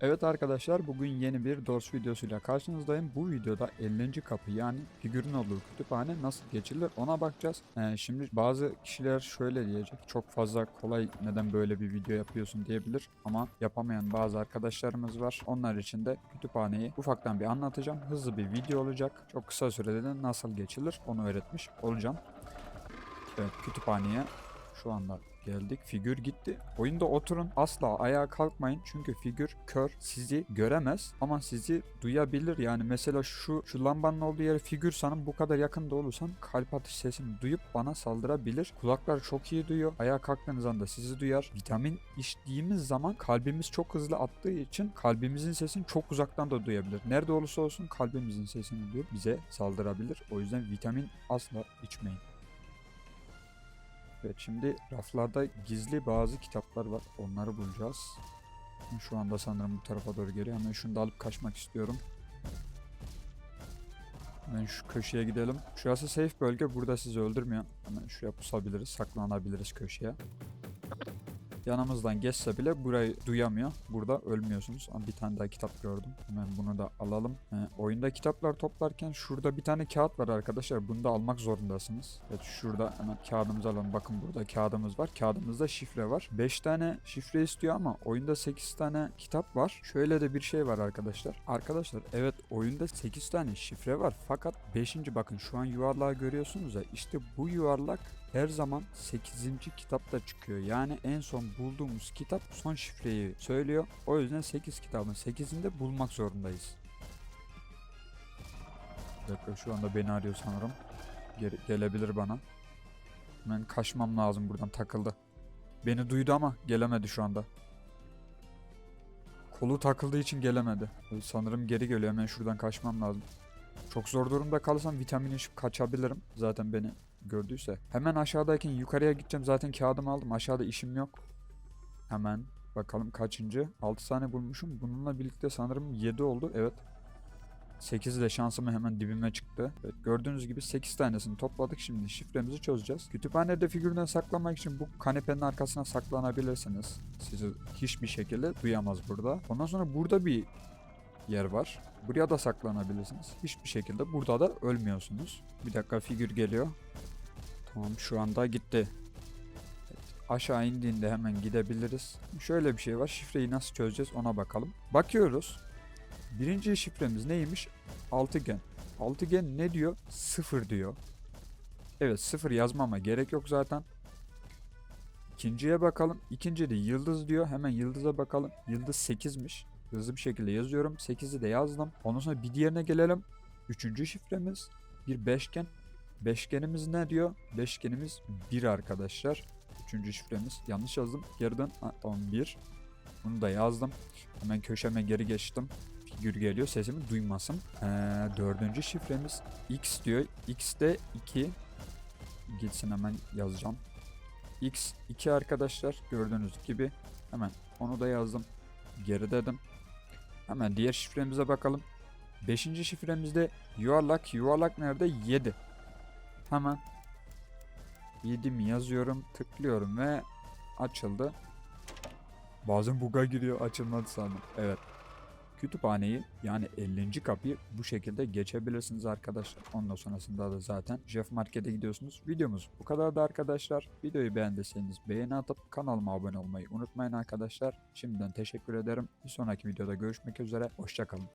Evet arkadaşlar bugün yeni bir Doors videosuyla karşınızdayım. Bu videoda 50. kapı yani figürün olduğu kütüphane nasıl geçilir ona bakacağız. Ee, şimdi bazı kişiler şöyle diyecek. Çok fazla kolay neden böyle bir video yapıyorsun diyebilir. Ama yapamayan bazı arkadaşlarımız var. Onlar için de kütüphaneyi ufaktan bir anlatacağım. Hızlı bir video olacak. Çok kısa sürede de nasıl geçilir onu öğretmiş olacağım. Evet kütüphaneye şu anda geldik. Figür gitti. Oyunda oturun. Asla ayağa kalkmayın. Çünkü figür kör. Sizi göremez ama sizi duyabilir. Yani mesela şu şu lambanın olduğu yere figür sanın bu kadar yakında olursan kalp atış sesini duyup bana saldırabilir. Kulaklar çok iyi duyuyor. Ayağa kalktığınız anda sizi duyar. Vitamin içtiğimiz zaman kalbimiz çok hızlı attığı için kalbimizin sesini çok uzaktan da duyabilir. Nerede olursa olsun kalbimizin sesini duyup bize saldırabilir. O yüzden vitamin asla içmeyin. Evet şimdi raflarda gizli bazı kitaplar var. Onları bulacağız. Şu anda sanırım bu tarafa doğru geliyor. Hemen şunu da alıp kaçmak istiyorum. Hemen şu köşeye gidelim. Şurası safe bölge. Burada sizi öldürmüyor. Hemen şuraya pusabiliriz. Saklanabiliriz köşeye. Yanımızdan geçse bile burayı duyamıyor. Burada ölmüyorsunuz. Ama bir tane daha kitap gördüm. Hemen bunu da alalım. Ee, oyunda kitaplar toplarken şurada bir tane kağıt var arkadaşlar. Bunu da almak zorundasınız. Evet şurada hemen kağıdımızı alalım. Bakın burada kağıdımız var. Kağıdımızda şifre var. 5 tane şifre istiyor ama oyunda 8 tane kitap var. Şöyle de bir şey var arkadaşlar. Arkadaşlar evet oyunda 8 tane şifre var. Fakat 5. bakın şu an yuvarlağı görüyorsunuz ya. İşte bu yuvarlak her zaman 8. kitapta çıkıyor. Yani en son bulduğumuz kitap son şifreyi söylüyor. O yüzden 8 kitabın 8'inde bulmak zorundayız. Bir dakika şu anda beni arıyor sanırım. Geri, gelebilir bana. Ben kaçmam lazım buradan takıldı. Beni duydu ama gelemedi şu anda. Kolu takıldığı için gelemedi. Sanırım geri geliyor. Hemen şuradan kaçmam lazım. Çok zor durumda kalırsam vitamin içip kaçabilirim. Zaten beni gördüyse. Hemen aşağıdayken yukarıya gideceğim. Zaten kağıdımı aldım. Aşağıda işim yok. Hemen bakalım kaçıncı. 6 tane bulmuşum. Bununla birlikte sanırım 7 oldu. Evet. 8 de şansımı hemen dibime çıktı. Evet, gördüğünüz gibi 8 tanesini topladık. Şimdi şifremizi çözeceğiz. Kütüphanede figürden saklamak için bu kanepenin arkasına saklanabilirsiniz. Sizi hiçbir şekilde duyamaz burada. Ondan sonra burada bir yer var. Buraya da saklanabilirsiniz. Hiçbir şekilde burada da ölmüyorsunuz. Bir dakika figür geliyor. Tamam şu anda gitti. Aşağı indiğinde hemen gidebiliriz. Şöyle bir şey var. Şifreyi nasıl çözeceğiz ona bakalım. Bakıyoruz. Birinci şifremiz neymiş? Altıgen. Altıgen ne diyor? Sıfır diyor. Evet sıfır yazmama gerek yok zaten. İkinciye bakalım. İkinci de yıldız diyor. Hemen yıldıza bakalım. Yıldız 8'miş. Hızlı bir şekilde yazıyorum. 8'i de yazdım. Ondan sonra bir diğerine gelelim. Üçüncü şifremiz bir beşgen. Beşgenimiz ne diyor? Beşgenimiz 1 arkadaşlar. Üçüncü şifremiz. Yanlış yazdım. Geriden ha, tamam 1. Bunu da yazdım. Hemen köşeme geri geçtim. Figür geliyor. Sesimi duymasın. Ee, dördüncü şifremiz X diyor. X de 2. Gitsin hemen yazacağım. X 2 arkadaşlar. Gördüğünüz gibi. Hemen onu da yazdım. Geri dedim. Hemen diğer şifremize bakalım. Beşinci şifremizde yuvarlak. Yuvarlak nerede? 7. Hemen 7 mi yazıyorum. Tıklıyorum ve açıldı. Bazen buga giriyor açılmadı sandım. Evet. Kütüphaneyi yani 50. kapıyı bu şekilde geçebilirsiniz arkadaşlar. Ondan sonrasında da zaten Jeff Market'e gidiyorsunuz. Videomuz bu kadardı arkadaşlar. Videoyu beğendiyseniz beğeni atıp kanalıma abone olmayı unutmayın arkadaşlar. Şimdiden teşekkür ederim. Bir sonraki videoda görüşmek üzere. Hoşçakalın.